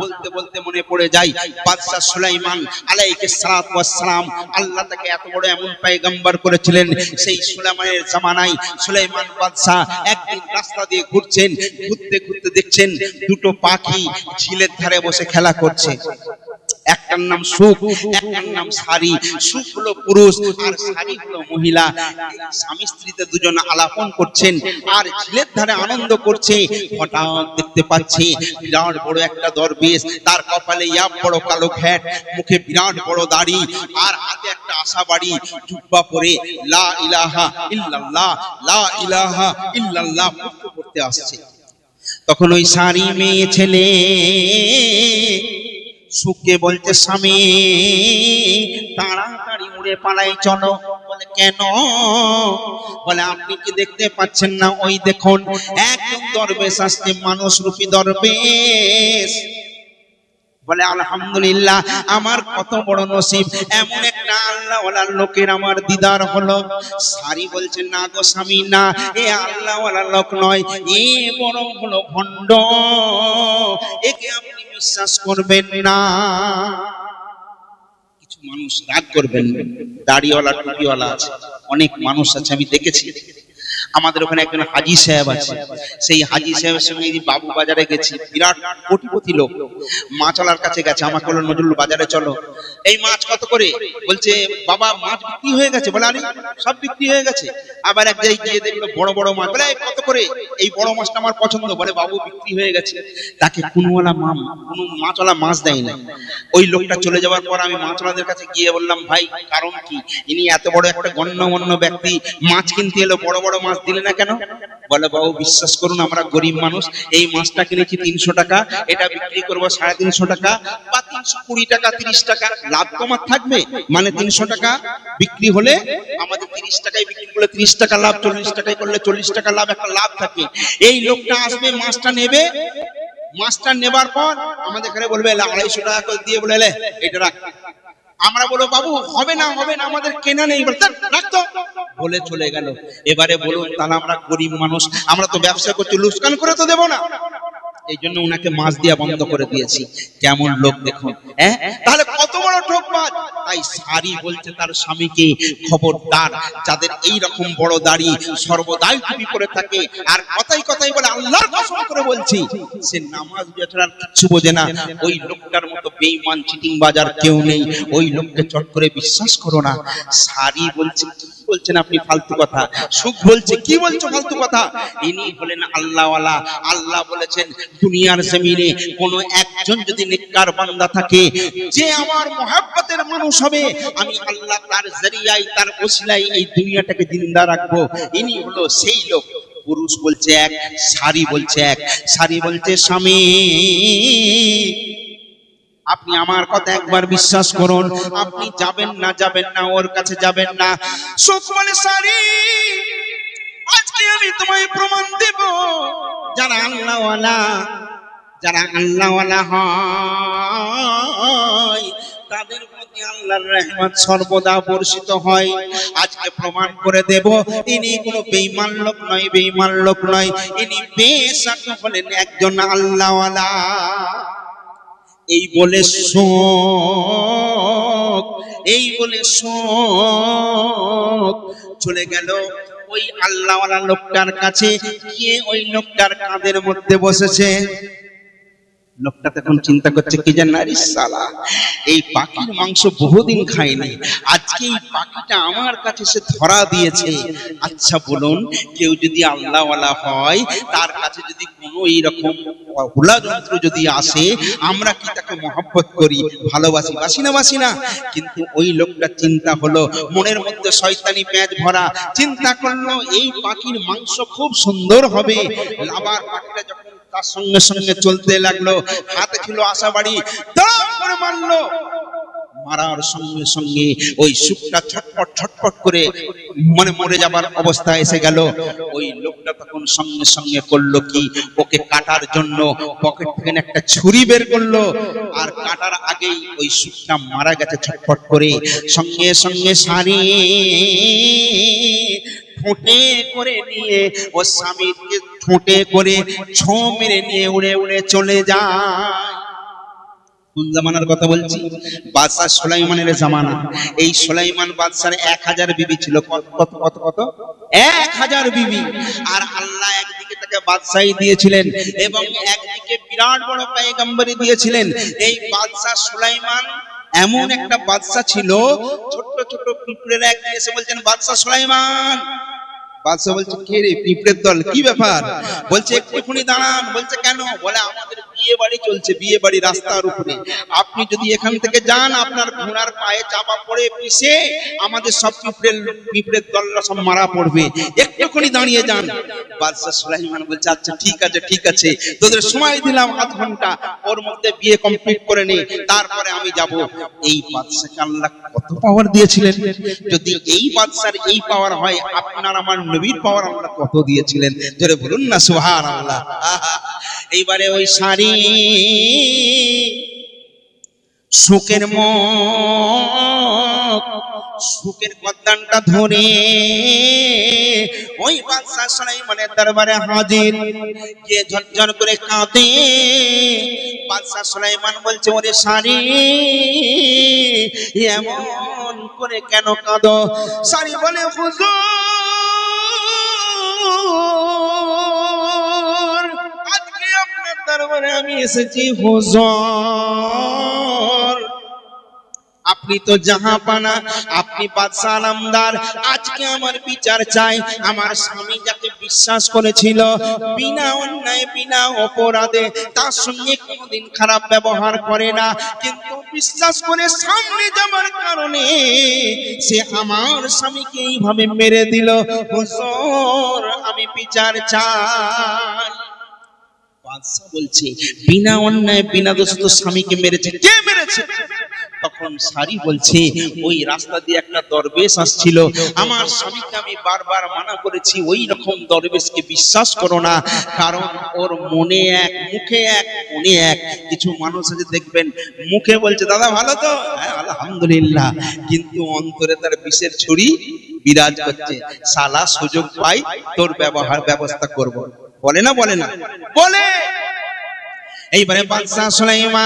বলতে বলতে মনে পড়ে যায়, বাদশাহ সুলাইমান আলাইহিস সালাত সালাম আল্লাহ তাকে এত বড় এমন পয়গম্বর করেছিলেন সেই সুলাইমানের জামানায়। সুলাইমান বাদশাহ একদিন রাস্তা দিয়ে ঘুরছেন, ঘুরতে ঘুরতে দেখছেন দুটো পাখি ঝিলের ধারে বসে খেলা করছে। একটার নাম সুখ, একটার নাম সারি সুখ হলো পুরুষ, আর সারি হলো মহিলা। স্বামী স্ত্রীতে দুজন আলাপন করছেন, আর ঝিলের ধারে আনন্দ করছে। হঠাৎ দেখতে পাচ্ছে বিরাট বড় একটা দরবেশ, তার কপালে ইয়া বড় কালো ঘ্যাট মুখে বিরাট বড় দাড়ি, আর হাতে একটা আশা বাড়ি, জুব্বা পরে লা ইলাহা ইল্লাল্লাহ, লা ইলাহা ইল্লাল্লাহ পড়তে আসছে। তখন ওই সারি মেয়ে ছেলে সুখকে বলতে স্বামী, তাড়াতাড়ি উড়ে পালাই চলো। বলে, কেন? বলে, আপনি কি দেখতে পাচ্ছেন না? ওই দেখুন, একদম দরবেশ আসছে মানুষ রূপী দরবেশ। বলে, আলহামদুলিল্লাহ, আমার কত বড় নসিব। এমন একটা আল্লাহ ওয়ালার লোকের আমার দিদার হলো। সারি বলছে না গো স্বামী, না। এ আল্লাহ ওয়ালার লোক নয়, এ বড় হলো ভণ্ড। একে আপনি বিশ্বাস করবেন না। কিছু মানুষ রাগ করবেন। দাড়িওয়ালা, টুপিওয়ালা আছে। অনেক মানুষ আছে, আমি দেখেছি। আমাদের ওখানে একজন হাজি সাহেব আছে। সেই হাজি সাহেবের সঙ্গে বাবু বাজারে গেছি, বিরাট কোটিপতি লোক। মাছওয়ালার কাছে গেছে, আমাকে বলল, নজরুল বাজারে চলো। এই মাছ কত করে? বলছে, বাবা, মাছ বিক্রি হয়ে গেছে। বলে, আরে, সব বিক্রি হয়ে গেছে। আবার এক জায়গায় গিয়ে দেখল, বড় বড় মাছ। বলে কত করে? এই বড় মাছটা আমার পছন্দ। বলে, বাবু, বিক্রি হয়ে গেছে। তাকে কোনওয়ালা মাম, কোন, মাছওয়ালা মাছ দেয় না ওই লোকটা চলে যাওয়ার পর আমি মাছওয়ালাদের কাছে গিয়ে বললাম, ভাই, কারণ কি? ইনি এত বড় একটা গণ্যমান্য ব্যক্তি। মাছ কিনতে এলো, বড় বড় মাছ দিলে না কেন? বলে বাবু বিশ্বাস করুন আমরা গরিব মানুষ। এই মাছটা কিনেছি তিনশো টাকা এটা বিক্রি করব সাড়ে তিনশো টাকা বা তিনশো কুড়ি টাকা তিরিশ টাকা। লাভ তোমার থাকবে। মানে তিনশো টাকা বিক্রি হলে আমাদের তিরিশ টাকায় বিক্রি করলে তিরিশ টাকা লাভ চল্লিশ টাকায় করলে চল্লিশ টাকা লাভ একটা লাভ থাকে। এই লোকটা আসবে মাছটা নেবে। মাছটা নেবার পর আমাদের এখানে বলবে আড়াইশো টাকা করে দিয়ে বলে "এলে, এটা রাখ। আমরা বলো বাবু হবে না হবে না আমাদের কেনা নেই। বলে, "ধ্যাৎ, রাখ তো। বলে চলে গেল। এবারে বলুন তাহলে আমরা গরিব মানুষ আমরা তো ব্যবসা করছি লুস্কান করে তো দেবো না। এই জন্য উনাকে মাছ দিয়া বন্ধ করে দিয়েছি। কেমন লোক দেখুন হ্যাঁ তাহলে কত বড় ঠকবাজ তাই সারি বলছে তার স্বামীকে খবরদার যাদের এই রকম বড় দাড়ি সর্বদাই টুপি করে থাকে আর কথাই কথাই বলে আল্লাহর কসম করে বলছি সে নামাজ বেচার কিচ্ছু বোঝে না। ওই লোকটার বেঈমান চিটিং বাজার কেউ নেই। ওই লোককে চট করে বিশ্বাস করো না। সারি বলছে, কি বলছেন আপনি ফালতু কথা? সুখ বলছে, কি বলছো ফালতু কথা? ইনি হলেন আল্লাহওয়ালা। আল্লাহ বলেছেন, দুনিয়ার জমিনে কোন একজন যদি নেককার বান্দা থাকে, যে আমার মহাব্বতের মানুষ হবে, আমি আল্লাহ তার জরিয়ায়, তার ওসিলায় এই দুনিয়াটাকে জিন্দা রাখব। ইনি হলো সেই লোক। পুরুষ বলছে এক, সারি বলছে এক। সারি বলছে স্বামী। আপনি আমার কথা একবার বিশ্বাস করুন। আপনি যাবেন না যাবেন না, ওর কাছে যাবেন না। সুখ বলে সারি, আজকে আমি তোমায় প্রমাণ দেব। যারা আল্লাহওয়ালা যারা আল্লাহওয়ালা হয়, তাদের প্রতি আল্লাহর রহমত সর্বদা বর্ষিত হয়। আজকে প্রমাণ করে দেব, ইনি কোনো বেঈমান লোক নয়, বেঈমান লোক নয়। ইনি বেশাক হলেন একজন আল্লাহওয়ালা। এই বলে শোক, এই বলে শোক। চলে গেল ওই আল্লাহওয়ালা লোকটার কাছে, গিয়ে ওই লোকটার কাঁধের মধ্যে বসেছে। লোকটা তখন চিন্তা করছে কি যে নারী সালা এই পাখির মাংস বহুদিন খাইনি আজকে এই পাখিটা আমার কাছে সে ধরা দিয়েছে। আচ্ছা বলুন, কেউ যদি আল্লাহওয়ালা হয়, তার কাছে যদি কোনো এইরকম হুলা যন্ত্র যদি আসে, আমরা কি তাকে মহব্বত করি, ভালোবাসি? বাসি না বাসি না। কিন্তু ওই লোকটা চিন্তা হলো, মনের মধ্যে শয়তানি পেঁয়াজ ভরা চিন্তা করল, এই পাখির মাংস খুব সুন্দর হবে। আবার পাখিটা যখন তার সঙ্গে সঙ্গে চলতে লাগল। হাতে ছিল আশা বাড়ি করে মারলো। মারার সঙ্গে সঙ্গে ওই সুখটা ছটপট ছটপট করে মনে মরে যাবার অবস্থা এসে গেল। ওই লোকটা তখন সঙ্গে সঙ্গে করল কি? ওকে কাটার জন্য পকেট থেকে একটা ছুরি বের করল। আর কাটার আগেই ওই সুখটা মারা গেছে ছটপট করে। সঙ্গে সঙ্গে সারি ঠোঁটে করে নিয়ে, ও স্বামীকে ঠোঁটে করে ছো মেরে নিয়ে উড়ে উড়ে চলে যায়। কোন জামানার কথা বলছি? বাদশাহ সুলাইমানের জামানা। এই সুলাইমান বাদশার এক হাজার বিবি ছিল। কত কত কত এক হাজার বিবি। আর আল্লাহ একদিকে তাকে বাদশাহী দিয়েছিলেন এবং একদিকে বিরাট বড় পায়গাম্বারি দিয়েছিলেন। এই বাদশাহ সুলাইমান এমন একটা বাদশা ছিল ছোট্ট ছোট পিঁপড়েরা একদিন এসে বলছেন বাদশা সুলাইমান। বাদশা বলছে কে রে পিঁপড়ের দল? কি ব্যাপার? বলছে একটুখানি দাঁড়ান। বলছে কেন? বলে আমাদের বিয়ে বাড়ি চলছে বিয়ে বাড়ি রাস্তার উপরে। আপনি যদি এখান থেকে যান, আপনার ঘোড়ার পায়ে চাপা পড়ে পিষে আমাদের সব পিঁপড়ের পিঁপড়ের দলরা সব মারা পড়বে। একটুখানি দাঁড়িয়ে যান। বাদশাহ সুলাইমান বলছে আচ্ছা ঠিক আছে ঠিক আছে। তোদের সময় দিলাম আধ ঘণ্টা। ওর মধ্যে বিয়ে কমপ্লিট করে নে। তারপরে আমি যাব। এই বাদশাকে আল্লাহ কত পাওয়ার দিয়েছিলেন। যদি এই বাদশার এই পাওয়ার হয়, আপনার আমার নবীর পাওয়ার আল্লাহ কত দিয়েছিলেন? জোরে বলুন না সুহার আল্লাহ এইবারে ওই শাড়ি সুখের সুখের গদ্দানটা ধরে। ওই বাদশাহ সুলাইমানের দরবারে হাজির। কে ঝরঝর করে কাঁদে। বাদশাহ সুলাইমান বলছে, ওরে শাড়ি এমন করে কেন কাঁদো? শাড়ি বলে, হুজুর দরবারে আমি এসেছি হুজুর। আপনি তো জাহাপানা, আপনি বাদশাহ আলমদার আজকে আমার বিচার চাই। আমার স্বামী যাকে বিশ্বাস করেছিল, বিনা অন্যায়, বিনা অপরাধে, তার সঙ্গে কোনোদিন খারাপ ব্যবহার করে না। কিন্তু বিশ্বাস করে সামনে যাবার কারণে সে আমার স্বামীকে এইভাবে মেরে দিল। হুজুর, আমি বিচার চাই। বাদশা বলছে, বিনা অন্যায়, বিনা দোষে তো স্বামীকে মেরেছে। কে মেরেছে? তখন সারি বলছে, ওই রাস্তা দিয়ে একটা দরবেশ আসছিল। আমার স্বামীকে আমি বারবার মানা করেছি, ওই রকম দরবেশকে বিশ্বাস করো না, কারণ ওর মনে এক, মুখে এক, মনে এক। কিছু মানুষ আছে, দেখবেন, মুখে বলছে, দাদা, ভালো তো? হ্যাঁ আলহামদুলিল্লাহ। কিন্তু অন্তরে তার বিষের ছুরি বিরাজ করছে। সালা সুযোগ পাই তোর ব্যবহার, ব্যবস্থা করব। বলে না বলে না? বলে। এইবারে বাদশাহ সুলাইমান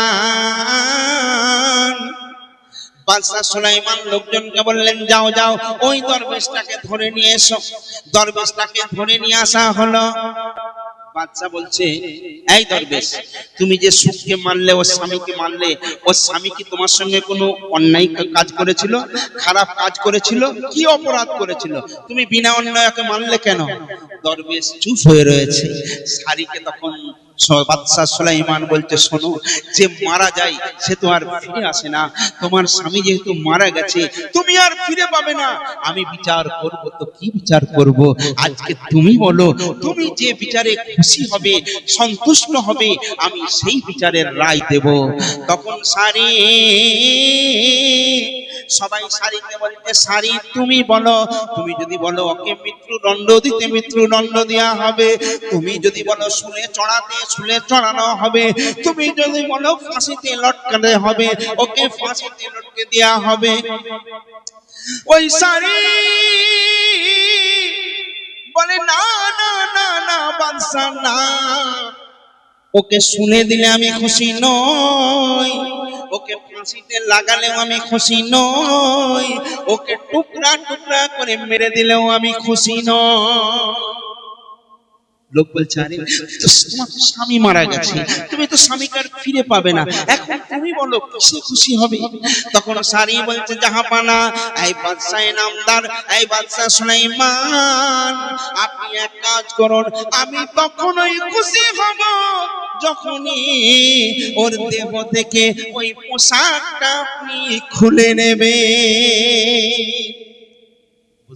বাদশাহ সুলাইমান লোকজনকে বললেন, যাও যাও, ওই দরবেশটাকে ধরে নিয়ে এসো। দরবেশটাকে ধরে নিয়ে আসা হলো। বাচ্চা বলছে, এই দরবেশ, তুমি যে সুখকে মানলে, ও স্বামীকে মানলে, ও স্বামী কি তোমার সঙ্গে কোনো অন্যায় কাজ করেছিল? খারাপ কাজ করেছিল? কি অপরাধ করেছিল? তুমি বিনা অন্যায়কে মানলে কেন? দরবেশ চুপ হয়ে রয়েছে। শাড়িকে তখন বাদশাহ সুলাইমান বলছে শোনো, যে মারা যায়, সে তো আর ফিরে আসে না। তোমার স্বামী যেহেতু মারা গেছে, তুমি আর ফিরে পাবে না। আমি বিচার করব তো কি বিচার করব? আজকে তুমি বলো, তুমি যে বিচারে খুশি হবে, সন্তুষ্ট হবে, আমি সেই বিচারের রায় দেব। তখন সারি সবাই সারিতে বলতে সারি তুমি বলো, তুমি যদি বলো ওকে মৃত্যুদণ্ড দিতে মৃত্যুদণ্ড দেওয়া হবে। তুমি যদি বলো শুলে চড়াতে, শুলে চড়ানো হবে। তুমি যদি বলো ফাঁসিতে লটকাতে হবে, ওকে ফাঁসিতে লটকে দেওয়া হবে। ওই শাড়ি বলে, না না না না বাদশা না। ওকে শুনে দিলে আমি খুশি নই। ওকে ফাঁসিতে লাগালেও আমি খুশি নই। ওকে টুকরা টুকরা করে মেরে দিলেও আমি খুশি নই। লোক বলছে আরে তো তোমার স্বামী মারা গেছে তুমি তো স্বামীকে আর ফিরে পাবে না। এখন তুমি বলো কিসে খুশি হবে? তখন সারি বলছে জাহাপানা এই বাদশাহ নামদার এই বাদশাহ সুলাইমান আপনি এক কাজ করুন আমি তখনই খুশি হব যখনই ওর দেহ থেকে ওই পোশাকটা আপনি খুলে নেবে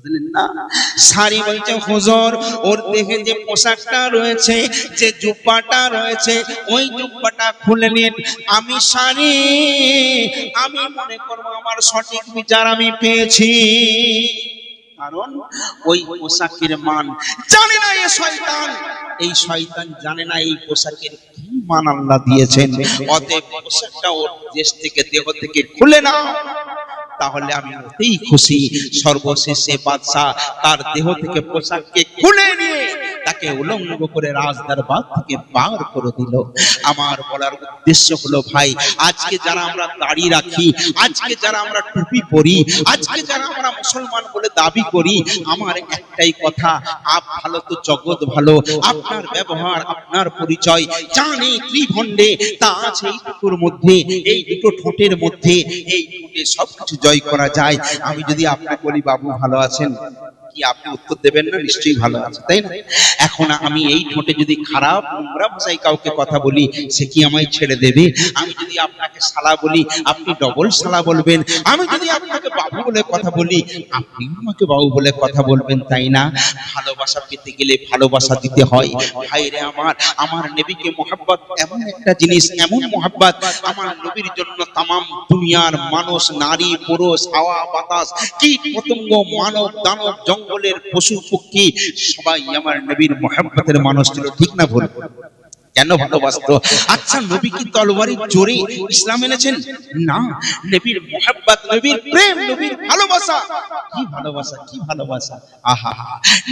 বুঝলেন না? শাড়ি বলছে, হুজুর, ওর দেখে যে পোশাকটা রয়েছে, যে জুব্বাটা রয়েছে, ওই জুব্বাটা খুলে নিন। আমি শাড়ি, আমি মনে করব আমার সঠিক বিচার আমি পেয়েছি। কারণ ওই পোশাকের মান জানে না এই শয়তান। এই শয়তান জানে না এই পোশাকের কি মান আল্লাহ দিয়েছেন। অতএব পোশাকটা ওর দেশ থেকে, দেহ থেকে খুলে না তাহলে আমি অতি খুশি। সর্বশেষে বাদশাহ তার দেহ থেকে পোশাককে খুলে নিয়ে তাকে উলঙ্গ করে রাজদার বাগ থেকে বার করে দিল। আমার বলার উদ্দেশ্য হলো, ভাই, আজকে যারা আমরা দাড়ি রাখি, আজকে যারা আমরা টুপি পরি, আজকে যারা আমরা মুসলমান বলে দাবি করি, আমার একটাই কথা, আপ ভালো তো জগৎ ভালো, আপনার ব্যবহার, আপনার পরিচয়, জানে ত্রিভণ্ডে তা আছে এইটুকুর মধ্যে, এই দুটো ঠোঁটের মধ্যে, এই ঠোঁটে সবকিছু জয় করা যায়। আমি যদি আপনাকে বলি, বাবু, ভালো আছেন? কি আপনি উত্তর দেবেন না? নিশ্চয়ই ভালো আছে, তাই না? এখন আমি এই ঠোঁটে যদি খারাপ নোংরা ভাষায় কাউকে কথা বলি, সে কি আমায় ছেড়ে দেবে? আমি যদি আপনাকে সালা বলি, আপনি ডবল সালা বলবেন। আমি যদি আপনাকে বাবু বলে কথা বলি, আপনি আমাকে বাবু বলে কথা বলবেন, তাই না? ভালোবাসা পেতে গেলে ভালোবাসা দিতে হয়। ভাইরে আমার আমার নবীকে মোহাব্বত এমন একটা জিনিস, এমন মোহাব্বত। আমার নবীর জন্য তামাম দুনিয়ার মানুষ, নারী, পুরুষ, হাওয়া, বাতাস, কীট পতঙ্গ, মানব, দানব জঙ্গলের পশু পক্ষী সবাই আমার নবীর মোহাব্বতের মানুষ ছিল, ঠিক না ভুল? কেন ভালোবাসতো? আচ্ছা নবী কি তলবারি জোরে ইসলাম এনেছেন? না, নবীর মোহাব্বত, নবীর প্রেম, নবীর ভালোবাসা। কি ভালোবাসা কি ভালোবাসা? আহা,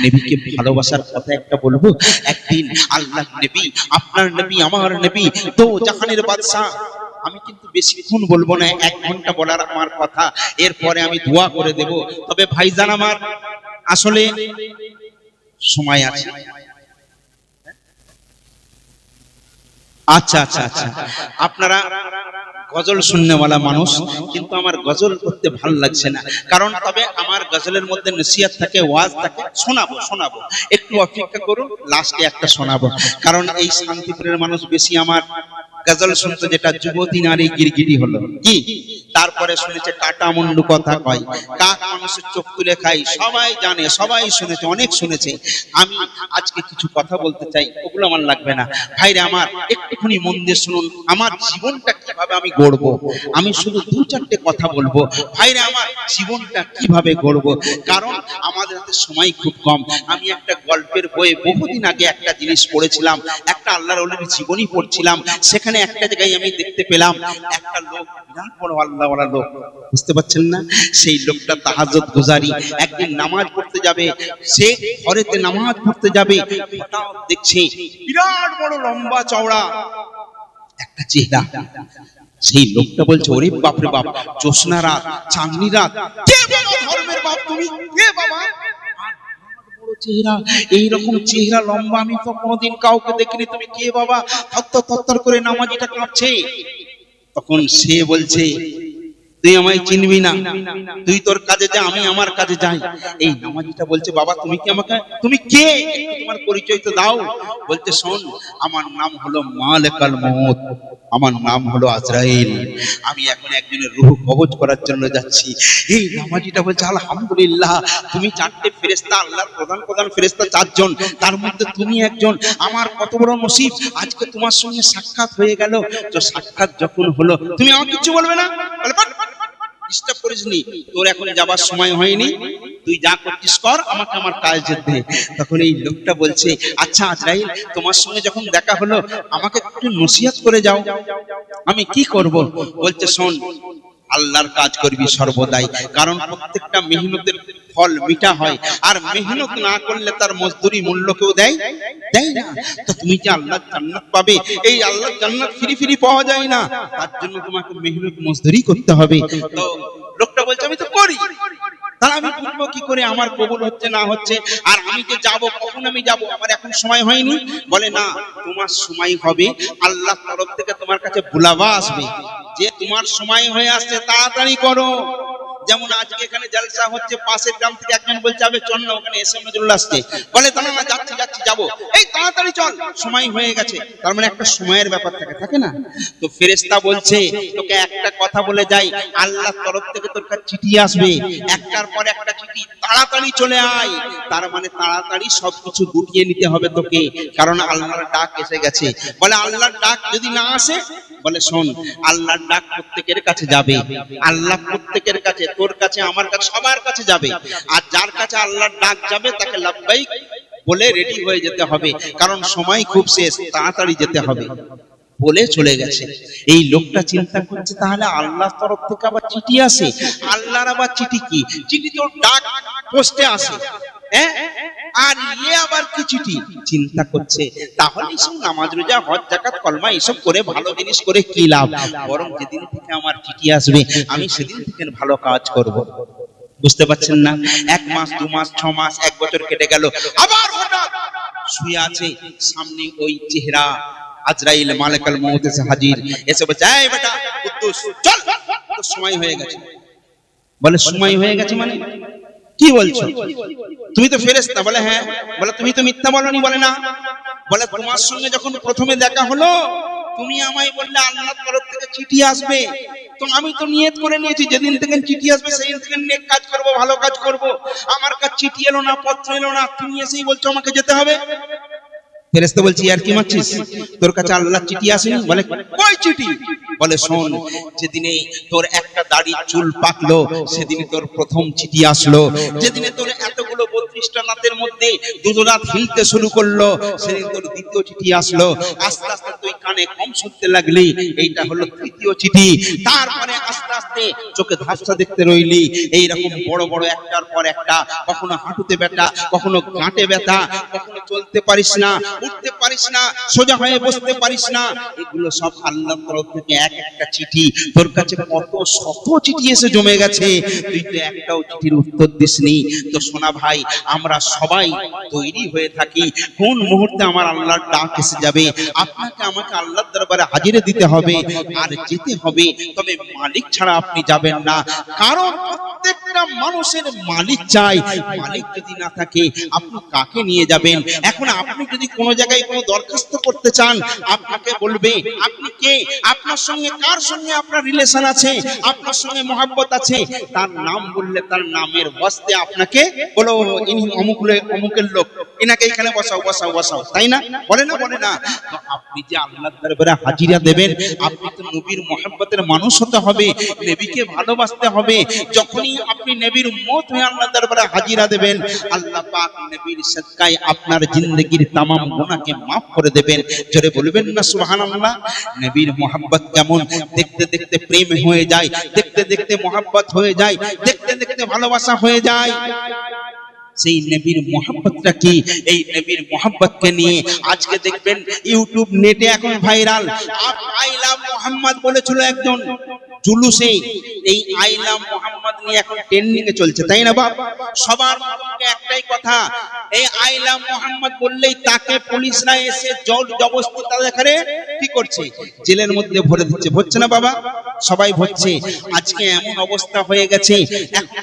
নবীকে ভালোবাসার কথা একটা বলব? একদিন আল্লাহ নবী, আপনার নবী, আমার নবী, তো জাহানের বাদশা আমি কিন্তু বেশিক্ষণ বলব না, এক ঘণ্টা বলার আমার কথা। এরপরে আমি দোয়া করে দেব। তবে ভাইজান আমার আসলে সময় আছে। আচ্ছা আচ্ছা আচ্ছা। আপনারা গজল শুননেওয়ালা মানুষ, কিন্তু আমার গজল করতে ভালো লাগছে না। কারণ তবে আমার গজলের মধ্যে নসিহত থাকে, ওয়াজ থাকে, শোনাবো শোনাবো। একটু অপেক্ষা করুন লাস্টে একটা শোনাবো। কারণ এই শান্তিপুরের মানুষ বেশি আমার গজল শুনতে যেটা যুবতী নারী গিরগিরি হলো। কি? তারপরে শুনেছে টাটা মুন্ডু কথা কয়। কাক মানুষের চোখ তুলে খাই সবাই জানে, সবাই শুনেছে, অনেক শুনেছে। আমি আজকে কিছু কথা বলতে চাই, ওগুলো আমার লাগবে না। ভাইরে আমার, একটুখানি মন দিয়ে শুনুন, আমার জীবনটা কীভাবে আমি গড়বো? আমি শুধু দু চারটে কথা বলব। ভাইরে আমার, জীবনটা কীভাবে গড়বো? কারণ আমাদের হাতে সময় খুব কম। আমি একটা গল্পের বইয়ে বহুদিন আগে একটা জিনিস পড়েছিলাম। একটা আল্লাহর জীবনী পড়ছিলাম। সেখানে একটা জায়গায় আমি দেখতে পেলাম, একটা লোক, বিরাট বড় আল্লাহওয়ালা লোক। বুঝতে পারছেন না? সেই লোকটা তাহাজ্জুদ গুজারি। একদিন নামাজ পড়তে যাবে, সে ঘরেতে নামাজ পড়তে যাবে দেখছে বিরাট বড় লম্বা চওড়া একটা চেহারা। সেই লোকটা বলছে, ওরে বাপরে বাপ, জ্যোৎস্না রাত, চাঁদনি রাত। ধর্মের বাপ তুমি? কে বাবা? চেহারা, এইরকম চেহারা লম্বা আমি তো কোনোদিন কাউকে দেখিনি। তুমি কে বাবা? থর থর করে নামাজিটা কাঁপছে তখন সে বলছে তুই আমায় চিনবি না। তুই তোর কাজে যা আমি আমার কাজে যাই। এই নামাজিটা বলছে বাবা তুমি কি আমাকে তুমি কে? তোমার পরিচয় তো দাও। বলছে শোন আমার নাম হলো মালেকাল মত আমার নাম হলো আজরাইল। আমি এখন একজনের রুহ কবজ করার জন্য যাচ্ছি। এই নামাজিটা বলছে আলহামদুলিল্লাহ তুমি চারটে ফেরেস্তা আল্লাহর প্রধান প্রধান ফেরেস্তা চারজন। তার মধ্যে তুমি একজন। আমার কত বড় নসিব। আজকে তোমার সঙ্গে সাক্ষাৎ হয়ে গেল। তো সাক্ষাৎ যখন হলো তুমি আমাকে কিছু বলবে না? বলে, "বাট, বাট, ডিস্টার্ব করিস নি তোর এখন যাবার সময় হয়নি, তুই যা করছিস কর, আমাকে আমার কাজ যেতে। তখন এই লোকটা বলছে আচ্ছা আজরাইল, তোমার সঙ্গে যখন দেখা হলো, আমাকে একটু নসিহত করে যাও। আমি কি করব? বলছে, শোন, আল্লাহর কাজ করবি সর্বদাই। কারণ প্রত্যেকটা মেহনতের ফল মিঠা হয়। আর মেহনত না করলে তার মজদুরি মূল্য কেউ দেয়? দেয় না। তো তুমি যে আল্লাহ জান্নাত পাবে? এই আল্লাহ জান্নাত ফিরি ফিরি পাওয়া যায় না। তার জন্য তোমাকে মেহনত মজদুরি করতে হবে। তো লোকটা বলছে আমি তো করি। তাহলে আমি বুঝব কি করে আমার কবুল হচ্ছে না হচ্ছে? আর আমি যে যাব কখন আমি যাব? আমার এখন সময় হয়নি। বলে না তোমার সময় হবে। আল্লাহ তরফ থেকে তোমার কাছে বুলাবা আসবে। যে তোমার সময় হয়ে আসছে তাড়াতাড়ি করো। যেমন আজকে এখানে জলসা হচ্ছে, পাশের গ্রাম থেকে একজন বলছে, আবে চল না ওখানে এসে নজরুল আসছে বলে, তাহলে না যাচ্ছি যাচ্ছি, যাব। এই, তাড়াতাড়ি চল। সময় হয়ে গেছে। তার মানে একটা সময়ের ব্যাপার থাকে থাকে না? তো ফেরেশতা বলছে, তোকে একটা কথা বলে যাই, আল্লাহর তরফ থেকে তোর কাছে চিঠি আসবে। একটার পর একটা চিঠি, তাড়াতাড়ি চলে আয়। তার মানে তাড়াতাড়ি সবকিছু গুটিয়ে নিতে হবে তোকে, কারণ আল্লাহর ডাক এসে গেছে। বলে, আল্লাহর ডাক যদি না আসে? বলে, শোন, আল্লাহর ডাক প্রত্যেকের কাছে যাবে। আল্লাহ প্রত্যেকের কাছে তোর কাছে, আমার কাছে, সবার কাছে যাবে। আর যার কাছে আল্লাহর ডাক যাবে, তাকে লাভবাই বলে রেডি হয়ে যেতে হবে। কারণ সময় খুব শেষ, তাড়াতাড়ি যেতে হবে। বলে চলে গেছে। এই লোকটা চিন্তা করছে, তাহলে আল্লাহর তরফ থেকে আবার চিঠি আসে? আল্লাহর আবার চিঠি কি? চিঠি তো ডাক পোস্টে আসে। হ্যাঁ? আর ইয়ে আবার কি চিঠি? চিন্তা করছে। তাহলে এসব নামাজ, রোজা, হজ জাকাত কলমা এসব করে ভালো জিনিস করে কি লাভ? বরং যেদিন থেকে আমার চিঠি আসবে, আমি সেদিন থেকে ভালো কাজ করব। বুঝতে পারছেন না? এক মাস, দু মাস, ছ মাস, এক বছর কেটে গেল। আবার হঠাৎ শুয়ে আছে সামনে ওই চেহারা আজরাইল মালিকাল মউত এসে হাজির। এসে বলছে, এই বেটা সময় হয়ে গেছে। বলে, সময় হয়ে গেছে মানে? কি বলছো? তুমি তো ফেরেশতা বলে হ্যাঁ বলে তুমি তো মিথ্যা বলনি বলে না। বলে তোমার সঙ্গে যখন প্রথমে দেখা হলো তুমি আমায় বললে আল্লাহর তরফ থেকে চিঠি আসবে। তো আমি তো নিয়ত করে নিয়েছি যেদিন থেকে চিঠি আসবে সেই দিন থেকে নেক কাজ করব ভালো কাজ করব। আমার কাছে চিঠি এলো না পত্র এলো না তুমি এসেই বলছো আমাকে যেতে হবে। ফেরেশতা বলছি আর কি মারছিস? তোর কাছে আল্লাহ চিঠি আসেনি? বলে কই চিঠি? বলে, শোন, যেদিনে তোর একটা দাড়ি চুল পাকলো, সেদিনে তোর প্রথম চিঠি আসলো। যেদিনে তোর এতগুলো বত্রিশটা নাতের মধ্যে দুটো হিলতে শুরু করল। সেদিন তোর দ্বিতীয় চিঠি আসলো। আস্তে আস্তে তুই কানে কম শুনতে লাগলি। এইটা হলো তৃতীয় চিঠি। তারপরে আস্তে আস্তে চোখে ধাপসা দেখতে রইলি। এইরকম বড় বড় একটার পর একটা। কখনো হাঁটুতে ব্যথা, কখনো গাঁটে ব্যথা। কখনো চলতে পারিস না, উঠতে পারিস না, সোজা হয়ে বসতে পারিস না। এগুলো সব আল্লাহর তরফ থেকে এক একটা চিঠি। তোর কাছে কত শত চিঠি এসে জমে গেছে। তুই তো একটাও চিঠির উত্তর দিসনি। তো সোনা ভাই আমরা সবাই তৈরি হয়ে থাকি। কোন মুহূর্তে আমার আল্লাহর ডাক এসে যাবে? আপনাকে আমাকে আল্লাহর দরবারে হাজিরে দিতে হবে আর যেতে হবে। তবে মালিক ছাড়া আপনি যাবেন না। কারণ প্রত্যেকটা মানুষের মালিক চাই মালিক যদি না থাকে, আপনি কাকে নিয়ে যাবেন? এখন আপনি যদি কোনো জায়গায় কোনো দরখাস্ত করতে চান, আপনাকে বলবে, আপনি কে? আপনার সঙ্গে কার সঙ্গে আপনার রিলেশন আছে? আপনার সঙ্গে মহাব্বত আছে? তার নাম বললে, তার নামের বসতে আপনাকে বলো, ইনি অমুক অমুকের লোক। এনাকে এখানে বসাও বসাও বসাও। তাই না? বলে না বলে না। তো আপনি যে আল্লাহ দরবারে হাজিরা দেবেন, আপনি তো নবীর মহাব্বতের মানুষ হতে হবে, নবীকে ভালোবাসতে হবে। যখনই আপনি নবীর মত হয়ে আল্লাহ দরবারে হাজিরা দেবেন। আল্লাহ পাক নবীর সদকায় আপনার জিন্দগির তামাম গুনাহকে মাফ করে দেবেন। জোরে বলবেন না, সুবহানাল্লাহ। নবীর মোহাব্বত কেমন? দেখতে দেখতে প্রেম হয়ে যায়, দেখতে দেখতে মোহাব্বত হয়ে যায়, দেখতে দেখতে ভালোবাসা হয়ে যায়। সেই নবীর মোহাম্মতটা কি? এই নবীর মোহাম্মতকে নিয়ে আজকে দেখবেন ইউটিউব নেটে এখন ভাইরাল আই লাভ মোহাম্মদ বলেছিল একজন জুলুসে, এই আই লাভ মোহাম্মদ নিয়ে এখন ট্রেন্ডিং এ চলছে, তাই না বাপ? সবার একটাই কথা, এই আই লাভ মোহাম্মদ বললেই তাকে পুলিশরা এসে জল জবস্তি তাদের কি করছে? জেলের মধ্যে ভরে দিচ্ছে ভরছে না বাবা? সবাই ভরছে আজকে এমন অবস্থা হয়ে গেছে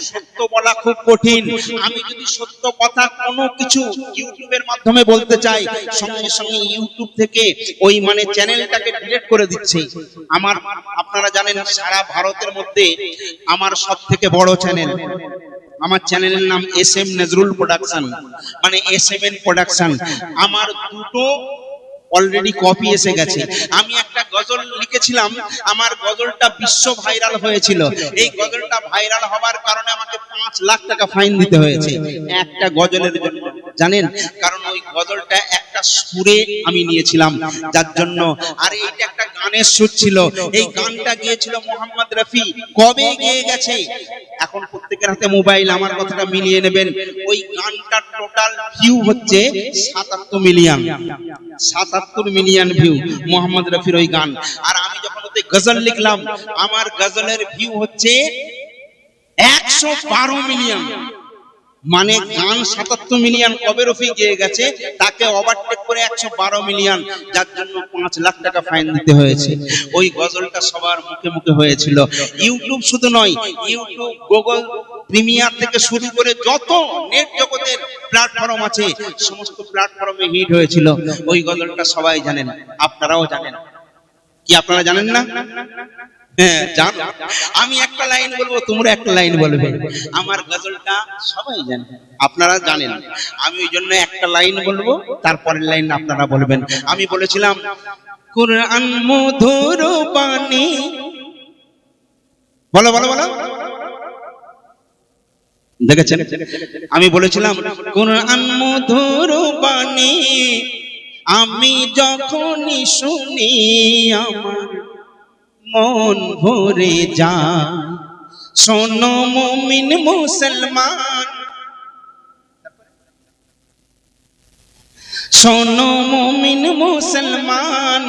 সত্য বলা খুব কঠিন। আমি যদি সত্য কথা কোনো কিছু ইউটিউবের মাধ্যমে বলতে চাই, সঙ্গে সঙ্গে ইউটিউব থেকে ওই মানে চ্যানেলটাকে ডিলিট করে দিচ্ছে। আমার, আপনারা জানেন, সারা ভারতের মধ্যে আমার সব থেকে বড় চ্যানেল। আমার চ্যানেলের নাম এস এম নজরুল প্রোডাকশন মানে এস এম এন প্রোডাকশন। আমার দুটো অলরেডি কপি এসে গেছে। আমি একটা গজল লিখেছিলাম আমার গজলটা বিশ্ব ভাইরাল হয়েছিল। এই গজলটা ভাইরাল হবার কারণে আমাকে পাঁচ লাখ টাকা ফাইন দিতে হয়েছে। একটা গজলের জন্য। জানেন? কারণ ওই গজলটা একটা সুরে আমি নিয়েছিলাম, যার জন্য, আর এইটা একটা গানের সুর ছিল। এই গানটা গিয়েছিল মোহাম্মদ রফি। কবে গিয়ে গেছে? এখন প্রত্যেকের হাতে মোবাইল, আমার কথাটা মিলিয়ে নেবেন। ওই গানটার টোটাল ভিউ হচ্ছে সাতাত্তর মিলিয়ন। সাতাত্তর মিলিয়ন ভিউ মোহাম্মদ রফির ওই গান। আর আমি যখন ওতে গজল লিখলাম, আমার গজলের ভিউ হচ্ছে একশো বারো মিলিয়ন। মানে গান সাতাত্তর মিলিয়ন কবে রফি গিয়ে গেছে, তাকে ওভারটেক করে একশো বারো মিলিয়ন, যার জন্য পাঁচ লাখ টাকা ফাইন দিতে হয়েছে। ওই গজলটা সবার মুখে মুখে হয়েছিল। ইউটিউব শুধু নয় ইউটিউব গুগল প্রিমিয়ার থেকে শুরু করে যত নেট জগতের প্ল্যাটফর্ম আছে, সমস্ত প্ল্যাটফর্মে হিট হয়েছিল। ওই গজলটা সবাই জানেন, আপনারাও জানেন। কি আপনারা জানেন না? জানো? আমি একটা লাইন বলব, তোমরা একটা লাইন বলবে। আমার গজলটা সবাই জানে, আপনারা জানেন। আমি ওই জন্য একটা লাইন বলব, তারপরের লাইন আপনারা বলবেন। আমি বলেছিলাম, কোরআন মধুর বাণী। বলো বলো বলো। দেখেছেন? আমি বলেছিলাম, কোরআন মধুর বাণী, আমি যখনই শুনি আমার মন ভরে যায় শোনো মুমিন মুসলমান। শোনো মুমিন মুসলমান,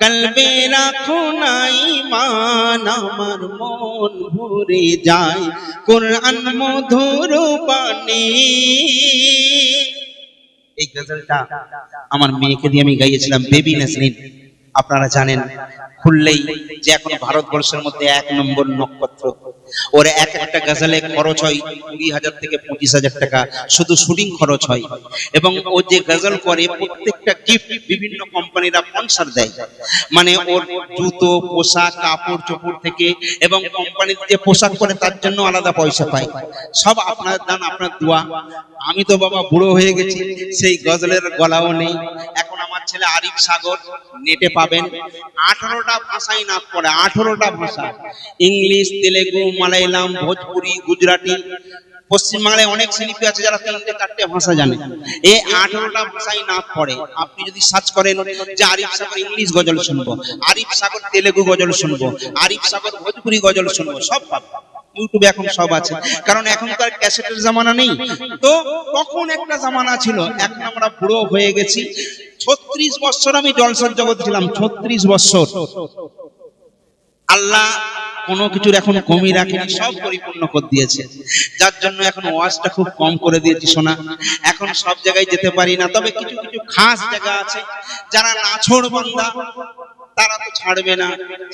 কলবে রাখো না ইমান আমার মন ভরে যায়। কোরআন মধুর বাণী। এই গজলটা আমার মেয়েকে দিয়ে আমি গাইয়েছিলাম, বেবি নাসরিন। আপনারা জানেন খুললেই যে এখন ভারতবর্ষের মধ্যে এক নম্বর নক্ষত্র। ওর এক একটা গজলে খরচ হয় কুড়ি হাজার থেকে পঁচিশ হাজার টাকা, শুধু শুটিং খরচ হয়। এবং ও যে গজল করে, প্রত্যেকটা গিফট বিভিন্ন কোম্পানিরা স্পন্সর দেয়। মানে ওর জুতো, পোশাক, কাপড় চোপড় থেকে এবং কোম্পানির যে পোশাক করে তার জন্য আলাদা পয়সা পায়। সব আপনার দান, আপনার দোয়া। আমি তো বাবা বুড়ো হয়ে গেছি, সেই গজলের গলাও নেই। এখন আমার ছেলে আরিফ সাগর, নেটে পাবেন। আঠারোটা ভাষাই নাচ পড়ে, আঠারোটা ভাষা। ইংলিশ, তেলেগু, মালায়ালাম, ভোজপুরি, গুজরাটি, পশ্চিমবাংলায় অনেক শিল্পী আছে যারা তিনটে, চারটে ভাষা জানে। এই আঠারোটা ভাষায় না পড়ে। আপনি যদি সার্চ করেন যে আরিফ সাগর ইংলিশ গজল শুনব, আরিফ সাগর তেলেগু গজল শুনব, আরিফ সাগর ভোজপুরি গজল শুনব, সব পাবেন ইউটিউবে এখন সব আছে। কারণ এখনকার ক্যাসেটের জামানা নেই। তো তখন একটা জামানা ছিল? এখন আমরা বুড়ো হয়ে গেছি। ছত্রিশ বছর আমি জলসার জগৎ ছিলাম। ছত্রিশ বছর। আল্লাহ কোনো কিছুর এখন কমি রাখেনি সব পরিপূর্ণ করে দিয়েছে। যার জন্য এখন ওয়াজটা খুব কম করে দিয়েছি শোনা এখন সব জায়গায় যেতে পারি না। তবে কিছু কিছু খাস জায়গা আছে। যারা নাছড় বান্দা তারা তো ছাড়বে না।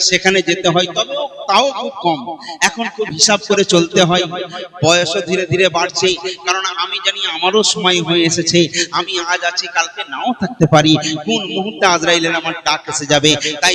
সেখানে যেতে হয়, তবে তাও খুব কম। এখন খুব হিসাব করে চলতে হয়। বয়সও ধীরে ধীরে বাড়ছে। কারণ আমি জানি আমারও সময় হয়ে এসেছে। আমি আজ আছি, কালকে নাও থাকতে পারি। কোন মুহূর্তে আজরাইলের আমার ডাক এসে যাবে? তাই